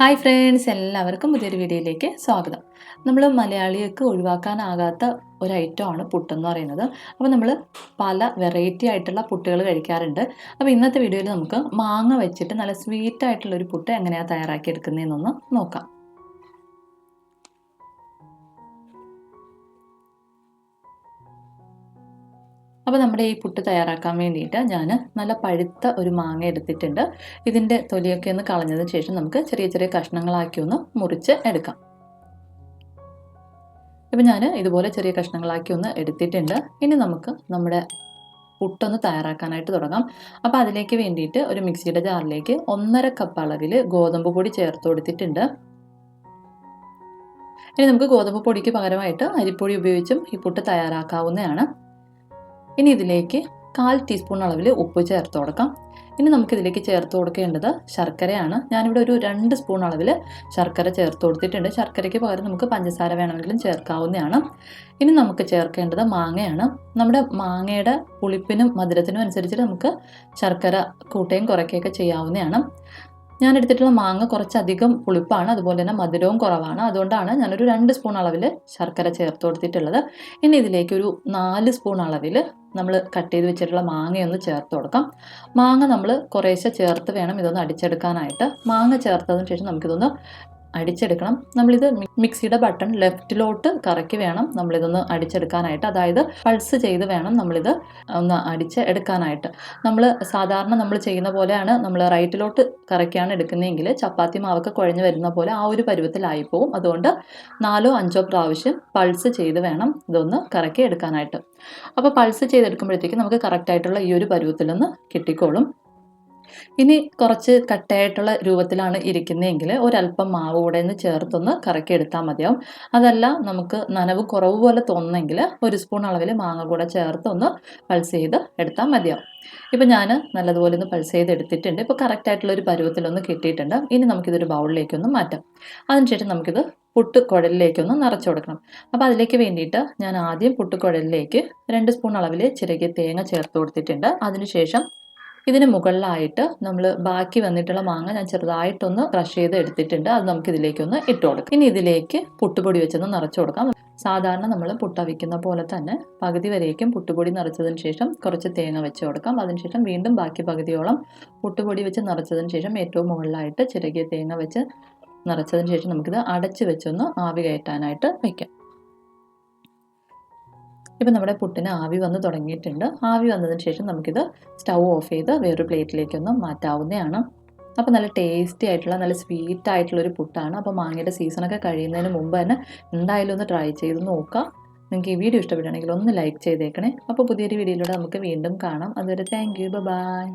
Hi friends എല്ലാവർക്കും പുതിയൊരു വീഡിയോയിലേക്ക് സ്വാഗതം. നമ്മൾ മലയാളികൾക്ക് ഒഴിവാക്കാനാകാത്ത ഒരു ഐറ്റം ഐറ്റമാണ് പുട്ടെന്ന് പറയുന്നത്. അപ്പോൾ നമ്മൾ പല വെറൈറ്റി ആയിട്ടുള്ള പുട്ടുകൾ കഴിക്കാറുണ്ട്. അപ്പോൾ ഇന്നത്തെ വീഡിയോയിൽ നമുക്ക് മാങ്ങ വെച്ചിട്ട് നല്ല സ്വീറ്റ് ആയിട്ടുള്ള ഒരു പുട്ട് എങ്ങനെയാണ് തയ്യാറാക്കി എടുക്കുന്നതെന്നൊന്ന് നോക്കാം. അപ്പോൾ നമ്മുടെ ഈ പുട്ട് തയ്യാറാക്കാൻ വേണ്ടിയിട്ട് ഞാൻ നല്ല പഴുത്ത ഒരു മാങ്ങ എടുത്തിട്ടുണ്ട്. ഇതിന്റെ തൊലിയൊക്കെ ഒന്ന് കളഞ്ഞതിന് ശേഷം നമുക്ക് ചെറിയ ചെറിയ കഷ്ണങ്ങളാക്കി ഒന്ന് മുറിച്ച് എടുക്കാം. ഇപ്പം ഞാൻ ഇതുപോലെ ചെറിയ കഷ്ണങ്ങളാക്കി ഒന്ന് എടുത്തിട്ടുണ്ട്. ഇനി നമുക്ക് നമ്മുടെ പുട്ടൊന്ന് തയ്യാറാക്കാനായിട്ട് തുടങ്ങാം. അപ്പോൾ അതിലേക്ക് വേണ്ടിയിട്ട് ഒരു മിക്സിയുടെ ജാറിലേക്ക് ഒന്നര കപ്പ് അളവിൽ ഗോതമ്പ് പൊടി ചേർത്ത് കൊടുത്തിട്ടുണ്ട്. ഇനി നമുക്ക് ഗോതമ്പ് പൊടിക്ക് പകരമായിട്ട് അരിപ്പൊടി ഉപയോഗിച്ചും ഈ പുട്ട് തയ്യാറാക്കാവുന്നതാണ്. ഇനി ഇതിലേക്ക് കാൽ ടീസ്പൂൺ അളവിൽ ഉപ്പ് ചേർത്ത് കൊടുക്കാം. ഇനി നമുക്കിതിലേക്ക് ചേർത്ത് കൊടുക്കേണ്ടത് ശർക്കരയാണ്. ഞാനിവിടെ ഒരു രണ്ട് സ്പൂൺ അളവിൽ ശർക്കര ചേർത്ത് കൊടുത്തിട്ടുണ്ട്. ശർക്കരയ്ക്ക് പകരം നമുക്ക് പഞ്ചസാര വേണമെങ്കിലും ചേർക്കാവുന്നതാണ്. ഇനി നമുക്ക് ചേർക്കേണ്ടത് മാങ്ങയാണ്. നമ്മുടെ മാങ്ങയുടെ പുളിപ്പിനും മധുരത്തിനും അനുസരിച്ചിട്ട് നമുക്ക് ശർക്കര കൂട്ടുകയും കുറയ്ക്കുകയൊക്കെ ചെയ്യാവുന്നതാണ്. ഞാൻ എടുത്തിട്ടുള്ള മാങ്ങ കുറച്ചധികം പുളിപ്പാണ് അതുപോലെ തന്നെ മധുരവും കുറവാണ്. അതുകൊണ്ടാണ് ഞാനൊരു രണ്ട് സ്പൂൺ അളവിൽ ശർക്കര ചേർത്ത് കൊടുത്തിട്ടുള്ളത്. ഇനി ഇതിലേക്ക് ഒരു നാല് സ്പൂൺ അളവിൽ നമ്മൾ കട്ട് ചെയ്ത് വെച്ചിട്ടുള്ള മാങ്ങയൊന്ന് ചേർത്ത് കൊടുക്കാം. മാങ്ങ നമ്മൾ കുറേശ്ശെ ചേർത്ത് വേണം ഇതൊന്ന് അടിച്ചെടുക്കാനായിട്ട്. മാങ്ങ ചേർത്തതിന് ശേഷം നമുക്കിതൊന്ന് അടിച്ചെടുക്കണം. നമ്മളിത് മിക്സിയുടെ ബട്ടൺ ലെഫ്റ്റിലോട്ട് കറക്കി വേണം നമ്മളിതൊന്ന് അടിച്ചെടുക്കാനായിട്ട്. അതായത് പൾസ് ചെയ്ത് വേണം നമ്മളിത് ഒന്ന് അടിച്ച് എടുക്കാനായിട്ട്. നമ്മൾ സാധാരണ നമ്മൾ ചെയ്യുന്ന പോലെയാണ് നമ്മൾ റൈറ്റിലോട്ട് കറക്കിയാണ് എടുക്കുന്നതെങ്കിൽ ചപ്പാത്തി മാവൊക്കെ കുഴഞ്ഞു വരുന്ന പോലെ ആ ഒരു പരുവത്തിലായി പോകും അതുകൊണ്ട് നാലോ അഞ്ചോ പ്രാവശ്യം പൾസ് ചെയ്ത് വേണം ഇതൊന്ന് കറക്കി എടുക്കാനായിട്ട്. അപ്പോൾ പൾസ് ചെയ്തെടുക്കുമ്പോഴത്തേക്കും നമുക്ക് കറക്റ്റായിട്ടുള്ള ഈ ഒരു പരുവത്തിലൊന്ന് കിട്ടിക്കോളും. ഇനി കുറച്ച് കട്ടയായിട്ടുള്ള രൂപത്തിലാണ് ഇരിക്കുന്നതെങ്കിൽ ഒരല്പം മാവ് കൂടെ ഒന്ന് ചേർത്തൊന്ന് കറക്കി എടുത്താൽ മതിയാവും. അതല്ല നമുക്ക് നനവ് കുറവ് പോലെ തോന്നുന്നെങ്കിൽ ഒരു സ്പൂൺ അളവിൽ മാങ്ങ കൂടെ ചേർത്തൊന്ന് പൾസ് ചെയ്ത് എടുത്താൽ മതിയാവും. ഇപ്പം ഞാൻ നല്ലതുപോലെ ഒന്ന് പൾസ് ചെയ്ത് എടുത്തിട്ടുണ്ട്. ഇപ്പോൾ കറക്റ്റായിട്ടുള്ള ഒരു പരുവത്തിലൊന്ന് കിട്ടിയിട്ടുണ്ട്. ഇനി നമുക്കിതൊരു ബൗളിലേക്കൊന്ന് മാറ്റാം. അതിനുശേഷം നമുക്കിത് പുട്ട് കുഴലിലേക്കൊന്ന് നിറച്ചു കൊടുക്കണം. അപ്പോൾ അതിലേക്ക് വേണ്ടിയിട്ട് ഞാൻ ആദ്യം പുട്ട് കുഴലിലേക്ക് രണ്ട് സ്പൂൺ അളവിൽ ചിരകിയ തേങ്ങ ചേർത്ത് കൊടുത്തിട്ടുണ്ട്. അതിനുശേഷം ഇതിന് മുകളിലായിട്ട് നമ്മൾ ബാക്കി വന്നിട്ടുള്ള മാങ്ങ ഞാൻ ചെറുതായിട്ടൊന്ന് ക്രഷ് ചെയ്ത് എടുത്തിട്ടുണ്ട്. അത് നമുക്ക് ഇതിലേക്കൊന്ന് ഇട്ട് കൊടുക്കാം. ഇനി ഇതിലേക്ക് പുട്ടുപൊടി വെച്ചൊന്ന് നിറച്ചു കൊടുക്കാം. സാധാരണ നമ്മൾ പുട്ടവിക്കുന്ന പോലെ തന്നെ പകുതി വരേക്കും പുട്ടുപൊടി നിറച്ചതിന് ശേഷം കുറച്ച് തേങ്ങ വെച്ച് കൊടുക്കാം. അതിനുശേഷം വീണ്ടും ബാക്കി പകുതിയോളം പുട്ടുപൊടി വെച്ച് നിറച്ചതിന് ശേഷം ഏറ്റവും മുകളിലായിട്ട് ചിരകിയ തേങ്ങ വെച്ച് നിറച്ചതിന് ശേഷം നമുക്കിത് അടച്ച് വെച്ചൊന്ന് ആവി കയറ്റാനായിട്ട് വയ്ക്കാം ഇപ്പം നമ്മുടെ പുട്ടിന് ആവി വന്ന് തുടങ്ങിയിട്ടുണ്ട്. ആവി വന്നതിന് ശേഷം നമുക്കിത് സ്റ്റൗ ഓഫ് ചെയ്ത് വേറൊരു പ്ലേറ്റിലേക്കൊന്ന് മാറ്റാവുന്നതാണ്. അപ്പോൾ നല്ല ടേസ്റ്റി ആയിട്ടുള്ള നല്ല സ്വീറ്റ് ആയിട്ടുള്ള ഒരു പുട്ടാണ്. അപ്പോൾ മാങ്ങയുടെ സീസണൊക്കെ കഴിയുന്നതിന് മുമ്പ് തന്നെ എന്തായാലും ഒന്ന് ട്രൈ ചെയ്ത് നോക്കാം. നിങ്ങൾക്ക് ഈ വീഡിയോ ഇഷ്ടപ്പെടുകയാണെങ്കിൽ ഒന്ന് ലൈക്ക് ചെയ്തേക്കണേ. അപ്പോൾ പുതിയൊരു വീഡിയോയിലൂടെ നമുക്ക് വീണ്ടും കാണാം. അതുവരെ താങ്ക് യു ബൈ